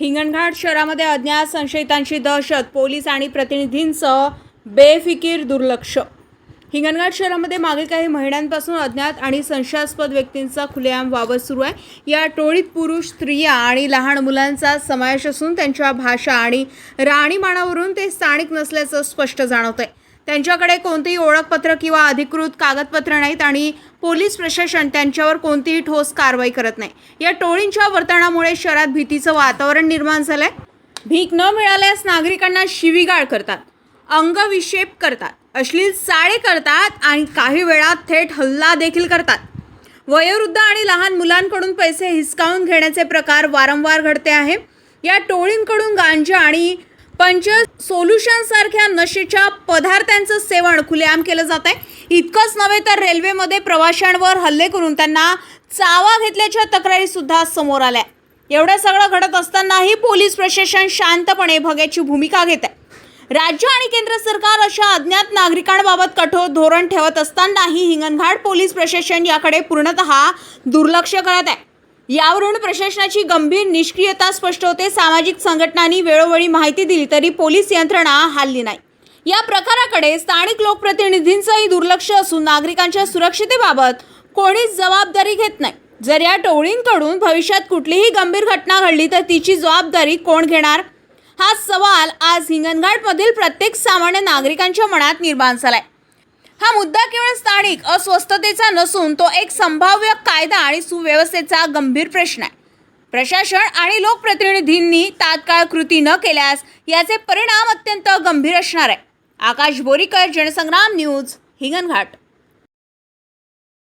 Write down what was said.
हिंगणघाट शहरामध्ये अज्ञात संशयितांची दहशत पोलीस आणि प्रतिनिधींसह बेफिकीर दुर्लक्ष. हिंगणघाट शहरामध्ये मागील काही महिन्यांपासून अज्ञात आणि संशयास्पद व्यक्तींचा खुलेआम वावर सुरू आहे. या टोळीत पुरुष स्त्रिया आणि लहान मुलांचा समावेश असून त्यांच्या भाषा आणि राहणीमानावरून ते स्थानिक नसल्याचं स्पष्ट जाणवतंय. त्यांच्याकडे कोणतीही ओळखपत्र किंवा अधिकृत कागदपत्र नाहीत आणि पोलीस प्रशासन त्यांच्यावर कोणतीही ठोस कारवाई करत नाही. या टोळींच्या वर्तनामुळे शहरात भीतीचं वातावरण निर्माण झालंय. भीक न मिळाल्यास नागरिकांना शिवीगाळ करतात अंगविक्षेप करतात अश्लील चाळे करतात आणि काही वेळा थेट हल्ला देखील करतात. वयोवृद्ध आणि लहान मुलांकडून पैसे हिसकावून घेण्याचे प्रकार वारंवार घडते आहे. या टोळींकडून गांजा आणि पंच सोल्युशन सारख्या नशेच्या पदार्थांचं सेवन खुलेआम केलं जात आहे इतकंच नव्हे तर रेल्वेमध्ये प्रवाशांवर हल्ले करून त्यांना चावा घेतल्याच्या तक्रारी सुद्धा समोर आल्या. एवढं सगळं घडत असतानाही पोलीस प्रशासन शांतपणे भग्याची भूमिका घेत आहे राज्य आणि केंद्र सरकार अशा अज्ञात नागरिकांबाबत कठोर धोरण ठेवत असतानाही हिंगणघाट पोलीस प्रशासन याकडे पूर्णतः दुर्लक्ष करत आहे. यावरून प्रशासनाची गंभीर निष्क्रियता स्पष्ट होते. सामाजिक संघटनांनी वेळोवेळी माहिती दिली तरी पोलीस यंत्रणा हल्ली नाही. या प्रकाराकडे स्थानिक लोकप्रतिनिधींचंही दुर्लक्ष असून नागरिकांच्या सुरक्षितेबाबत कोणीच जबाबदारी घेत नाही. जर या टोळींकडून भविष्यात कुठलीही गंभीर घटना घडली तर तिची जबाबदारी कोण घेणार? हा सवाल आज हिंगणघाटमधील प्रत्येक सामान्य नागरिकांच्या मनात निर्माण झालाय. हा मुद्दा केवळ स्थानिक अस्वस्थतेचा नसून तो एक संभाव्य कायदा आणि सुव्यवस्थेचा गंभीर प्रश्न आहे. प्रशासन आणि लोकप्रतिनिधींनी तात्काळ कृती न केल्यास याचे परिणाम अत्यंत गंभीर असणार आहे. आकाश बोरीकर जनसंग्राम न्यूज हिंगणघाट.